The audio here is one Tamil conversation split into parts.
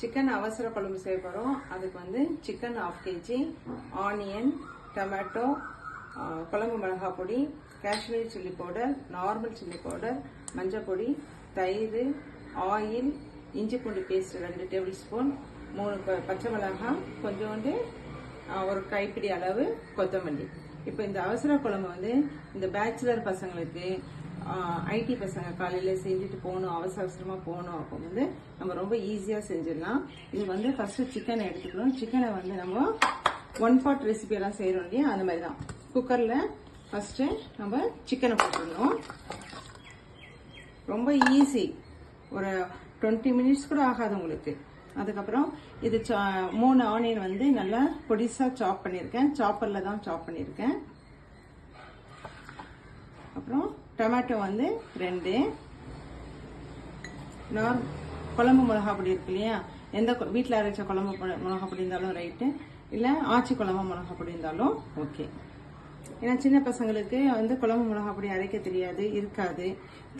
சிக்கன் அவசர குழம்பு செய்ய போகிறோம் அதுக்கு வந்து chicken half KG onion tomato குழம்பு மிளகாய் பொடி Kashmiri chilli powder normal chilli powder மஞ்சள் பொடி தயிர் ஆயில் இஞ்சி பூண்டு பேஸ்ட் ரெண்டு டேபிள் ஸ்பூன் மூணு ப- பச்சை மிளகாய் கொஞ்சோண்டு ஒரு கைப்பிடி அளவு கொத்தமல்லி. இப்போ இந்த அவசர குழம்பு வந்து இந்த பேச்சுலர் பசங்களுக்கு ஐடி பசங்க காலையில் செஞ்சுட்டு போகணும் அவசர அவசரமாக போகணும் அப்போ வந்து நம்ம ரொம்ப ஈஸியாக செஞ்சிடலாம். இது வந்து ஃபஸ்ட்டு சிக்கனை எடுத்துக்கணும். சிக்கனை வந்து நம்ம ஒன் பாட் ரெசிபியெல்லாம் செய்கிறோம் இல்லையா? அந்த மாதிரி தான் குக்கரில் ஃபஸ்ட்டு நம்ம சிக்கனை போட்டுடணும். ரொம்ப ஈஸி ஒரு டுவெண்ட்டி மினிட்ஸ் கூட ஆகாது உங்களுக்கு. அதுக்கப்புறம் இது சா- மூணு ஆனியன் வந்து நல்லா பொடிசாக சாப் பண்ணியிருக்கேன். சாப்பரில் தான் சாப் பண்ணியிருக்கேன். அப்புறம் டொமேட்டோ வந்து ரெண்டு. நார் குழம்பு மிளகா பொடி இருக்கு இல்லையா? எந்த வீட்டில் அரைச்ச குழம்பு மிளகா பொடி இருந்தாலும் ரைட்டு இல்லை ஆச்சி குழம்பு மிளகா பொடி இருந்தாலும் ஓகே ஏன்னா சின்ன பசங்களுக்கு வந்து குழம்பு மிளகா பொடி அரைக்க தெரியாது இருக்காது.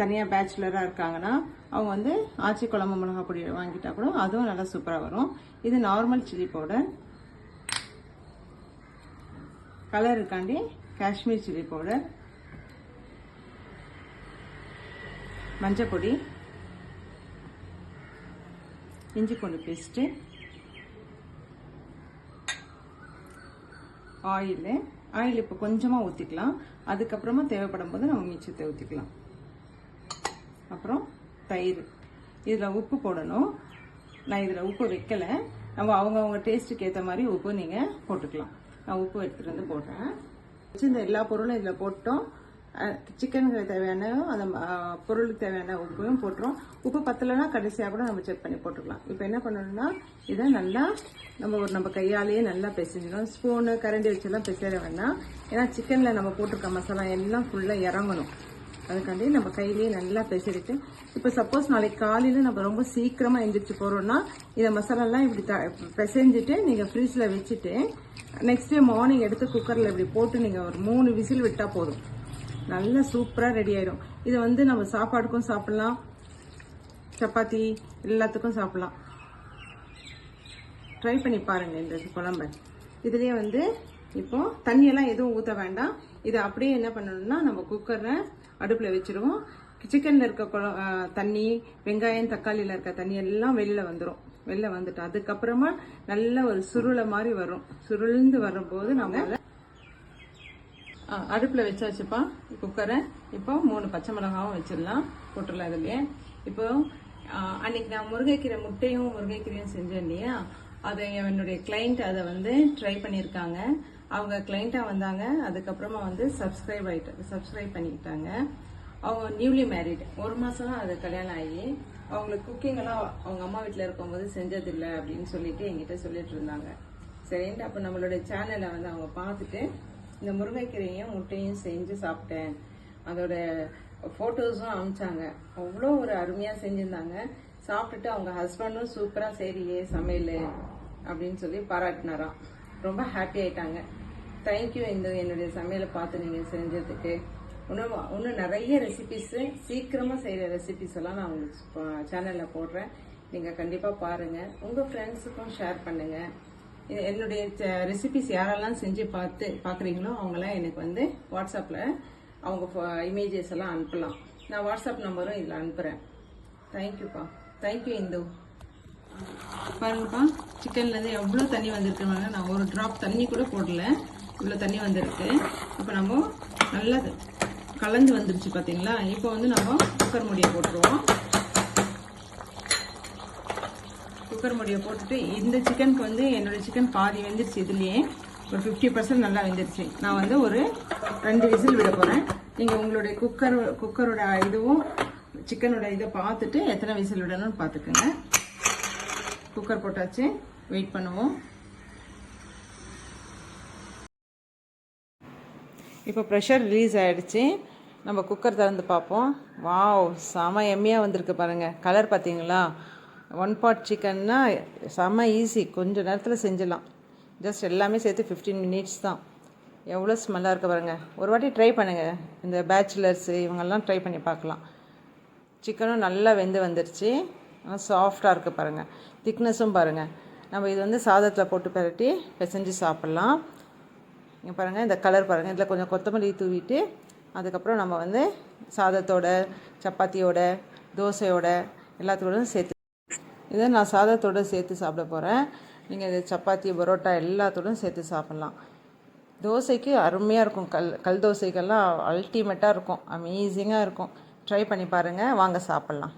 தனியாக பேச்சுலராக இருக்காங்கன்னா அவங்க வந்து ஆச்சி குழம்பு மிளகா பொடி வாங்கிட்டா கூட அதுவும் நல்லா சூப்பராக வரும். இது நார்மல் சில்லி பவுடர் கலருக்காண்டி காஷ்மீர் சில்லி பவுடர் மஞ்சள் பொடி இஞ்சி பூண்டு பேஸ்ட்டு ஆயிலு ஆயில் இப்போ கொஞ்சமாக ஊற்றிக்கலாம் அதுக்கப்புறமா தேவைப்படும் போது நம்ம மிச்சத்தை ஊற்றிக்கலாம் அப்புறம் தயிர். இதில் உப்பு போடணும். நான் இதில் உப்பு வைக்கலை. நம்ம அவங்கவுங்க டேஸ்ட்டுக்கு ஏற்ற மாதிரி உப்பு நீங்கள் போட்டுக்கலாம். நான் உப்பு எடுத்துகிட்டு வந்து போடுறேன். வச்சு இந்த எல்லா பொருளும் இதில் போட்டோம். சிக்கனுக்கு தேவையான அந்த பொருளுக்கு தேவையான உப்பையும் போட்டுரும். உப்பு பத்தலைன்னா கடைசியாக கூட நம்ம செக் பண்ணி போட்டுக்கலாம். இப்போ என்ன பண்ணணும்னா இதை நல்லா நம்ம ஒரு நம்ம கையாலேயே நல்லா பிசைஞ்சிடும் ஸ்பூனு கரண்டி வச்செல்லாம் பிசைற வேண்டாம். ஏன்னா சிக்கனில் நம்ம போட்டிருக்க மசாலா எல்லாம் ஃபுல்லாக இறங்கணும். அதுக்காண்டி நம்ம கையிலேயே நல்லா பிசைறிட்டு இப்போ சப்போஸ் நாளைக்கு காலையில் நம்ம ரொம்ப சீக்கிரமாக எழுந்திரிச்சு போகிறோம்னா இந்த மசாலாலாம் இப்படி த பிசைஞ்சிட்டு நீங்கள் ஃப்ரிட்ஜில் வச்சுட்டு நெக்ஸ்ட் டே மார்னிங் எடுத்து குக்கரில் இப்படி போட்டு நீங்கள் ஒரு மூணு விசில் விட்டால் போதும். நல்லா சூப்பராக ரெடி ஆயிடும். இதை வந்து நம்ம சாப்பாடுக்கும் சாப்பிட்லாம். சப்பாத்தி எல்லாத்துக்கும் சாப்பிட்லாம். ட்ரை பண்ணி பாருங்கள் இந்த குழம்பு. இதுலேயே வந்து இப்போது தண்ணியெல்லாம் எதுவும் ஊற்ற வேண்டாம். இதை அப்படியே என்ன பண்ணணும்னா நம்ம குக்கரை அடுப்பில் வச்சுருவோம். சிக்கனில் இருக்க குழ தண்ணி வெங்காயம் தக்காளியில் இருக்க தண்ணி எல்லாம் வெளில வந்துடும் வெளில வந்துட்டு அதுக்கப்புறமா நல்ல ஒரு சுருளை மாதிரி வரும். சுருள்ந்து வரும்போது நம்ம அடுப்பில் வச்சாச்சுப்பா. குக்கரை இப்போ மூணு பச்சை மிளகாவும் வச்சிடலாம். போட்டுடலாம் இதுலேயே. இப்போ அன்னைக்கு நான் முருங்கைக்கீரை முட்டையும் முருங்கைக்கீரையும் செஞ்சேன் இல்லையா? அதை என்னுடைய கிளைண்ட் அதை வந்து ட்ரை பண்ணியிருக்காங்க. அவங்க கிளைண்ட்டாக வந்தாங்க. அதுக்கப்புறமா வந்து சப்ஸ்கிரைப் ஆகிட்டு சப்ஸ்கிரைப் பண்ணிக்கிட்டாங்க. அவங்க நியூலி மேரிட் ஒரு மாதம் தான் அது கல்யாணம் ஆகி. அவங்களுக்கு குக்கிங்கெல்லாம் அவங்க அம்மா வீட்டில் இருக்கும்போது செஞ்சதில்லை அப்படின்னு சொல்லிட்டு எங்கிட்ட சொல்லிட்டு இருந்தாங்க. சரின்ட்டு அப்போ நம்மளுடைய சேனலை வந்து அவங்க பார்த்துட்டு இந்த முருங்கைக்கீரையும் முட்டையும் செஞ்சு சாப்பிட்டேன். அதோட ஃபோட்டோஸும் அனுப்பிச்சாங்க. அவ்வளோ ஒரு அருமையாக செஞ்சுருந்தாங்க. சாப்பிட்டுட்டு அவங்க ஹஸ்பண்டும் சூப்பராக சரியே சமையல் அப்படின்னு சொல்லி பாராட்டினாராம். ரொம்ப ஹாப்பி ஆயிட்டாங்க. தேங்க்யூ இந்த என்னுடைய சமையலை பார்த்து நீங்கள் செஞ்சதுக்கு. இன்னும் இன்னும் நிறைய ரெசிபிஸு சீக்கிரமாக செய்கிற ரெசிபிஸ் எல்லாம் நான் உங்களுக்கு சேனலில் போடுறேன். நீங்கள் கண்டிப்பாக பாருங்கள் உங்கள் ஃப்ரெண்ட்ஸுக்கும் ஷேர் பண்ணுங்கள் என்னுடைய ரெசிபிஸ் யாரெல்லாம் செஞ்சு பார்த்து பார்க்குறீங்களோ அவங்களாம் எனக்கு வந்து வாட்ஸ்அப்பில் அவங்க இமேஜஸ் எல்லாம் அனுப்பலாம். நான் வாட்ஸ்அப் நம்பரும் இதில் அனுப்புகிறேன் தேங்க்யூப்பா தேங்க்யூ இந்து. பாருங்கப்பா சிக்கன்லேருந்து எவ்வளோ தண்ணி வந்திருக்குனாங்க நான் ஒரு ட்ராப் தண்ணி கூட போடல. இவ்வளோ தண்ணி வந்திருக்கு. இப்போ நம்ம நல்லா கலந்து வந்துருச்சு பார்த்தீங்களா? இப்போ வந்து நம்ம குக்கர் மூடியை போட்டுருவோம். குக்கர் மூடியை போட்டுட்டு இந்த சிக்கனுக்கு வந்து என்னோட சிக்கன் பாதி வெந்துருச்சு இதுலேயே. ஒரு ஃபிஃப்டி பர்சன்ட் நல்லா வெந்துருச்சு. நான் வந்து ஒரு ரெண்டு விசில் விட போகிறேன் நீங்கள் உங்களுடைய குக்கர் குக்கரோட இதுவும் சிக்கனோட இதை பார்த்துட்டு எத்தனை விசில் விடணும்னு பார்த்துக்குங்க. குக்கர் போட்டாச்சு. வெயிட் பண்ணுவோம். இப்போ ப்ரெஷர் ரிலீஸ் ஆகிடுச்சு நம்ம குக்கர் திறந்து பார்ப்போம். வாவ் செம எம்மியாக வந்திருக்கு பாருங்கள் கலர் பார்த்தீங்களா? ஒன் பாட் சிக்கன்னா செம ஈஸி கொஞ்சம் நேரத்தில் செஞ்சிடலாம். ஜஸ்ட் எல்லாமே சேர்த்து ஃபிஃப்டீன் மினிட்ஸ் தான். எவ்வளோ ஸ்மெல்லாக இருக்க பாருங்கள் ஒரு வாட்டி ட்ரை பண்ணுங்கள் இந்த பேச்சுலர்ஸு இவங்கெல்லாம் ட்ரை பண்ணி பார்க்கலாம். சிக்கனும் நல்லா வெந்து வந்துருச்சு. நல்லா சாஃப்டாக இருக்குது பாருங்கள் திக்னஸும் பாருங்கள் நம்ம இது வந்து சாதத்தில் போட்டு பிரட்டி பிசைஞ்சு சாப்பிட்லாம். இங்கே பாருங்கள் இந்த கலர் பாருங்கள் இதில் கொஞ்சம் கொத்தமல்லி தூவிட்டு அதுக்கப்புறம் நம்ம வந்து சாதத்தோட சப்பாத்தியோட தோசையோட எல்லாத்தோடும் சேர்த்து இதை நான் சாதத்தோடு சேர்த்து சாப்பிட போகிறேன் நீங்கள் இது சப்பாத்தி பரோட்டா எல்லாத்தோடும் சேர்த்து சாப்பிட்லாம். தோசைக்கு அருமையாக இருக்கும். கல் கல் தோசைக்கெல்லாம் அல்டிமேட்டாக இருக்கும். அமேசிங்காக இருக்கும். ட்ரை பண்ணி பாருங்கள் வாங்க சாப்பிட்லாம்.